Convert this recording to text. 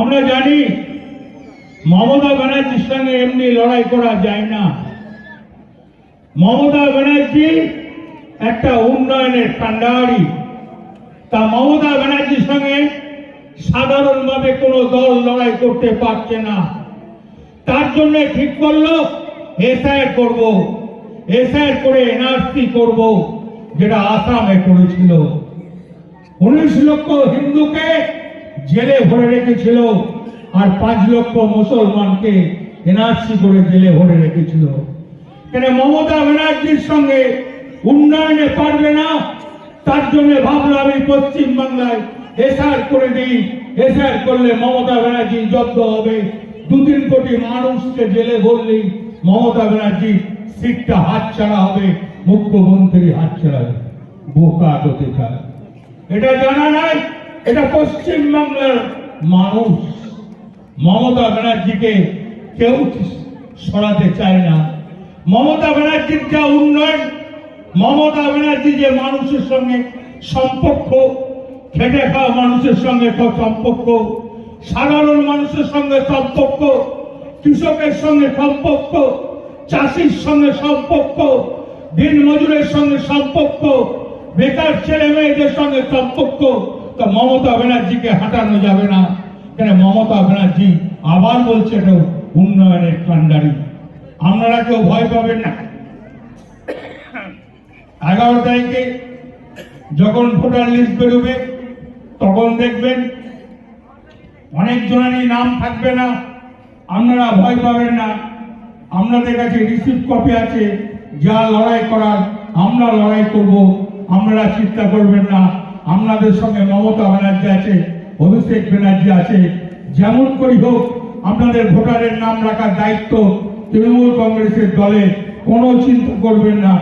আমরা জানি মমতা ব্যানার্জির সঙ্গে এমনি লড়াই করা যায় না। মমতা ব্যানার্জি একটা উন্নয়নের কান্ডারি তা মমতা ব্যানার্জির সঙ্গে সাধারণভাবে কোনো দল লড়াই করতে পারছে না। তার জন্য ঠিক করল, এসআইআর করব। এসআইআর করে এনআরসি করব, যেটা আসামে করেছিল। উনিশ লক্ষ হিন্দুকে জেলে ভরে রেখেছিল আর পাঁচ লক্ষ মুসলমানকে এনআরসি করে জেলে ভরে রেখেছিল। মমতা ব্যানার্জির সঙ্গে উন্নয়নে পারবে না? তার জন্য ভাবলো আমি পশ্চিম বাংলায় এসআর করে দিই। এসআর করলে মমতা ব্যানার্জি জব্দ হবে। দু তিন কোটি মানুষকে জেলে ভরলেই মমতা ব্যানার্জি সিটটা হাত ছাড়া হবে মুখ্যমন্ত্রী হাতছাড়া হবে। বোকা এটা জানা নাই? এটা পশ্চিম বাংলার মানুষ। মমতা ব্যানার্জিকে কেউ সরাতে চায় না। মমতা ব্যানার্জির যা উন্নয়ন, মমতা ব্যানার্জি যে মানুষের সঙ্গে সম্পর্ক, খেটে খাওয়া মানুষের সঙ্গে সম্পর্ক, সাধারণ মানুষের সঙ্গে সম্পর্ক, কৃষকের সঙ্গে সম্পর্ক, চাষির সঙ্গে সম্পর্ক দিন মজুরের সঙ্গে সম্পর্ক, বেকার ছেলে মেয়েদের সঙ্গে সম্পর্ক তা মমতা ব্যানার্জিকে হাঁটানো যাবে না। কেন মমতা ব্যানার্জি আবার বলছে এটা উন্নয়নের কান্ডারি আপনারা কেউ ভয় পাবেন না। এগারো তারিখে যখন ভোটার লিস্ট বেরোবে, তখন দেখবেন অনেক জনেরই নাম থাকবে না। আপনারা ভয় পাবেন না। আপনাদের কাছে রিসিভ কপি আছে। যা লড়াই করার, আমরা লড়াই করব। আপনারা চিন্তা করবেন না। আপনাদের সঙ্গে মমতা ব্যানার্জি আছে, অভিষেক ব্যানার্জি আছে, যেমন করি হোক, আপনাদের ভোটারের নাম রাখার দায়িত্ব তৃণমূল কংগ্রেসের দলে, কোনো চিন্তা করবেন না।